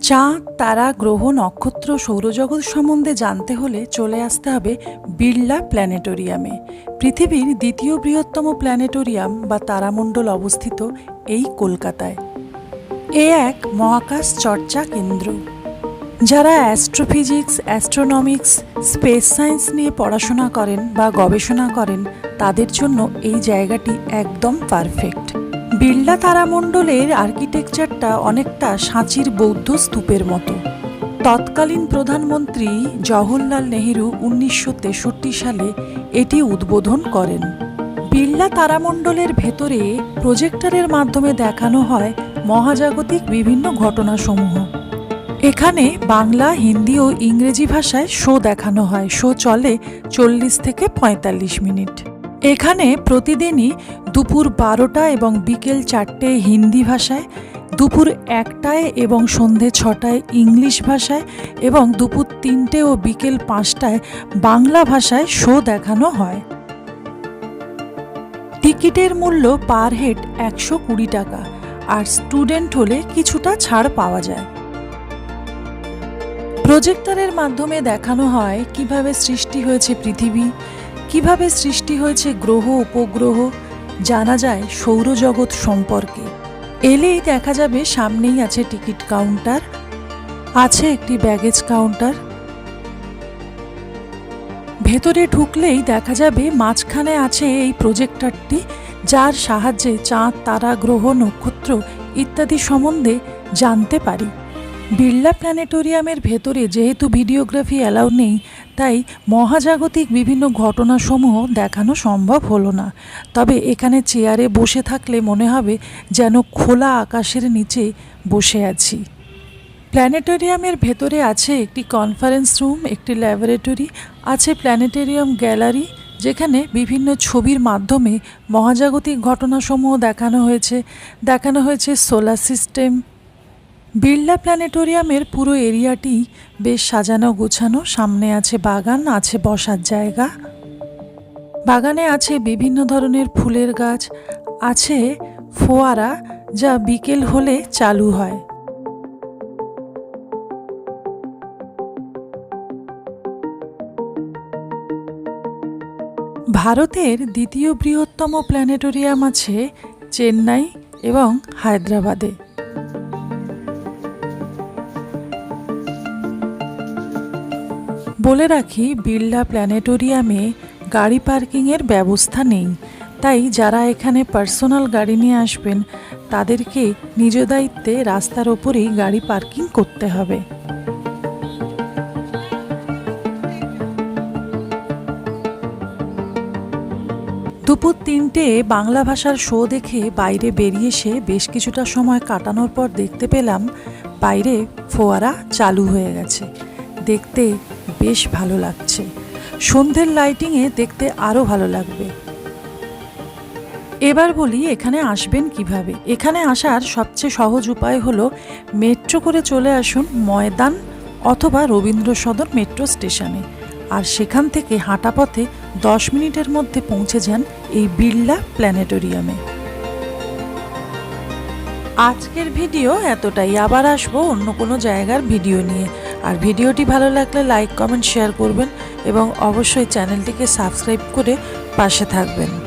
চাঁদ তারা, গ্রহ, নক্ষত্র, সৌরজগৎ সম্বন্ধে জানতে হলে চলে আসতে হবে বিড়লা প্ল্যানেটোরিয়ামে। পৃথিবীর দ্বিতীয় বৃহত্তম প্ল্যানেটোরিয়াম বা তারামণ্ডল অবস্থিত এই কলকাতায়। এ এক মহাকাশ চর্চা কেন্দ্র। যারা অ্যাস্ট্রোফিজিক্স অ্যাস্ট্রোনমিক্স স্পেস সায়েন্স নিয়ে পড়াশোনা করেন বা গবেষণা করেন, তাদের জন্য এই জায়গাটি একদম পারফেক্ট বিড়লা তারামণ্ডলের আর্কিটেকচারটা অনেকটা সাঁচির বৌদ্ধ স্তূপের মতো। তৎকালীন প্রধানমন্ত্রী জওহরলাল নেহেরু উনিশশো তেষট্টি সালে এটি উদ্বোধন করেন। বিড়লা তারামণ্ডলের ভেতরে প্রজেক্টরের মাধ্যমে দেখানো হয় মহাজাগতিক বিভিন্ন ঘটনাসমূহ। এখানে বাংলা, হিন্দি ও ইংরেজি ভাষায় শো দেখানো হয়। শো চলে চল্লিশ থেকে পঁয়তাল্লিশ মিনিট। এখানে প্রতিদিনই দুপুর বারোটা এবং বিকেল চারটে হিন্দি ভাষায়, দুপুর একটায় এবং সন্ধে ছটায় ইংলিশ ভাষায় এবং দুপুর তিনটে ও বিকেল পাঁচটায় বাংলা ভাষায় শো দেখানো হয়। টিকিটের মূল্য পার হেড একশো কুড়ি টাকা, আর স্টুডেন্ট হলে কিছুটা ছাড় পাওয়া যায়। প্রজেক্টরের মাধ্যমে দেখানো হয় কীভাবে সৃষ্টি হয়েছে পৃথিবী কীভাবে সৃষ্টি হয়েছে গ্রহ, উপগ্রহ? জানা যায় সৌরজগৎ সম্পর্কে। এলেই দেখা যাবে সামনেই আছে টিকিট কাউন্টার, আছে একটি ব্যাগেজ কাউন্টার। ভেতরে ঢুকলেই দেখা যাবে মাঝখানে আছে এই প্রজেক্টরটি, যার সাহায্যে চাঁদ, তারা, গ্রহ, নক্ষত্র ইত্যাদি সম্বন্ধে জানতে পারি। বিড়লা প্ল্যানেটোরিয়ামের ভেতরে যেহেতু ভিডিওগ্রাফি অ্যালাউ নেই, তাই মহাজাগতিক বিভিন্ন ঘটনাসমূহ দেখানো সম্ভব হলো না। তবে এখানে চেয়ারে বসে থাকলে মনে হবে যেন খোলা আকাশের নিচে বসে আছি। প্ল্যানেটোরিয়ামের ভেতরে আছে একটি কনফারেন্স রুম, একটি ল্যাবরেটরি, আছে প্ল্যানেটেরিয়াম গ্যালারি, যেখানে বিভিন্ন ছবির মাধ্যমে মহাজাগতিক ঘটনাসমূহ দেখানো হয়েছে। দেখানো হয়েছে সোলার সিস্টেম বিড়লা প্ল্যানেটোরিয়ামের পুরো এরিয়াটি বেশ সাজানো গোছানো। সামনে আছে বাগান, আছে বসার জায়গা। বাগানে আছে বিভিন্ন ধরনের ফুলের গাছ, আছে ফোয়ারা যা বিকেল হলে চালু হয়। ভারতের দ্বিতীয় বৃহত্তম প্ল্যানেটোরিয়াম আছে চেন্নাই এবং হায়দ্রাবাদে। বলে রাখি, বিড়লা প্ল্যানেটোরিয়ামে গাড়ি পার্কিংয়ের ব্যবস্থা নেই। তাই যারা এখানে পার্সোনাল গাড়ি নিয়ে আসবেন, তাদেরকে নিজ দায়িত্বে রাস্তার ওপরেই গাড়ি পার্কিং করতে হবে। দুপুর তিনটে বাংলা ভাষার শো দেখে বাইরে বেরিয়ে এসে বেশ কিছুটা সময় কাটানোর পর দেখতে পেলাম বাইরে ফোয়ারা চালু হয়ে গেছে। দেখতে বেশ ভালো লাগছে। সন্ধ্যের লাইটিংয়ে দেখতে আরও ভালো লাগবে। এবার বলি, এখানে আসবেন কীভাবে? এখানে আসার সবচেয়ে সহজ উপায় হলো মেট্রো করে চলে আসুন ময়দান অথবা রবীন্দ্র সদন মেট্রো স্টেশনে আর সেখান থেকে হাঁটা পথে দশ মিনিটের মধ্যে পৌঁছে যান এই বিড়লা প্ল্যানেটোরিয়ামে আজকের ভিডিও এতটাই। আবার আসব অন্য কোনো জায়গার ভিডিও নিয়ে। আর ভিডিওটি ভালো লাগলে লাইক, কমেন্ট, শেয়ার করবেন এবং অবশ্যই চ্যানেলটিকে সাবস্ক্রাইব করে পাশে থাকবেন।